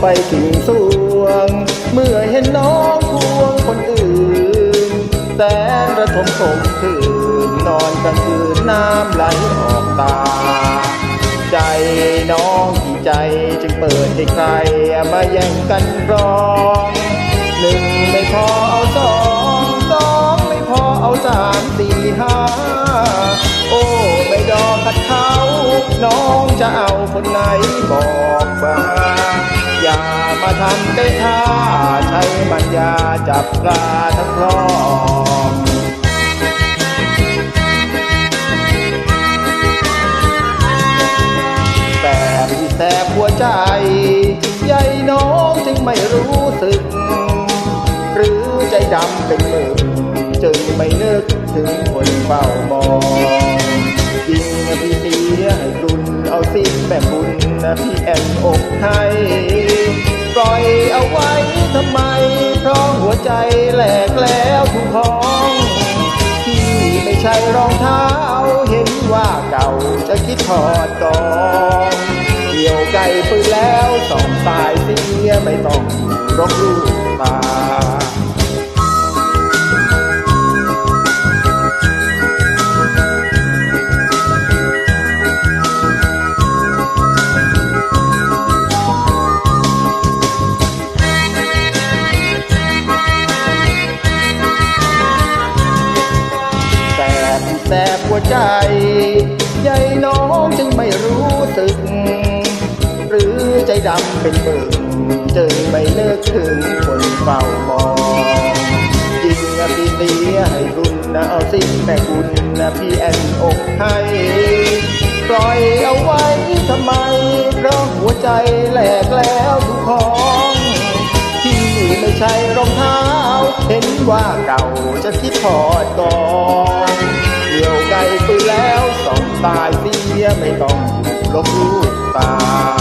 ไปถึงสวง เมื่อเห็นน้องควงคนอื่นแสนระทมสมคืนนอนกลางคืนน้ำไหลออกตา ใจน้องที่ใจจึงเปิดให้ใครมาแย่งกันครองหนึ่งไม่พอเอาสองสองไม่พอเอาสามสี่ห้าโอ้ไม่ดอขัดเขา น้องจะเอาคนไหนบอก ทำได้ท่าใช้ปัญญาจับปลาทั้งคลองแต่พี่แสบหัวใจใหญ่น้องจึงไม่รู้สึก หรือใจดำเป็นหมึกจึงไม่นึกถึงคนเฝ้ามองยิงพี่เสียให้รุนเอาสิแม่บุญนะพี่แอนอกให้ปล่อย เอาไว้ทำไมเพราะหัวใจแหลกแล้วทุกห้องที่ไม่ใช่รองเท้า เห็นว่าเก่าจะคิดถอดก่อนเกี่ยวไก่ปืนแล้วสองตายเสียไม่ต้องรบลูกตา ใจใหญ่น้องจึงไม่รู้สึก หรือใจดำเป็นหมึกจึงไม่เลิกถึงคนเฝ้ามองจริงนะพี่เสียให้รุนนะเอาสิแม่คุณนะพี่แอนอกให้ปล่อยเอาไว้ทำไมเพราะหัวใจแหลกแล้วทุกของที่ไม่ใช่รองเท้า เห็นว่าเก่าจะคิดถอดก่อน ไปแล้วสองตายเสียไม่ต้องลบลูกตา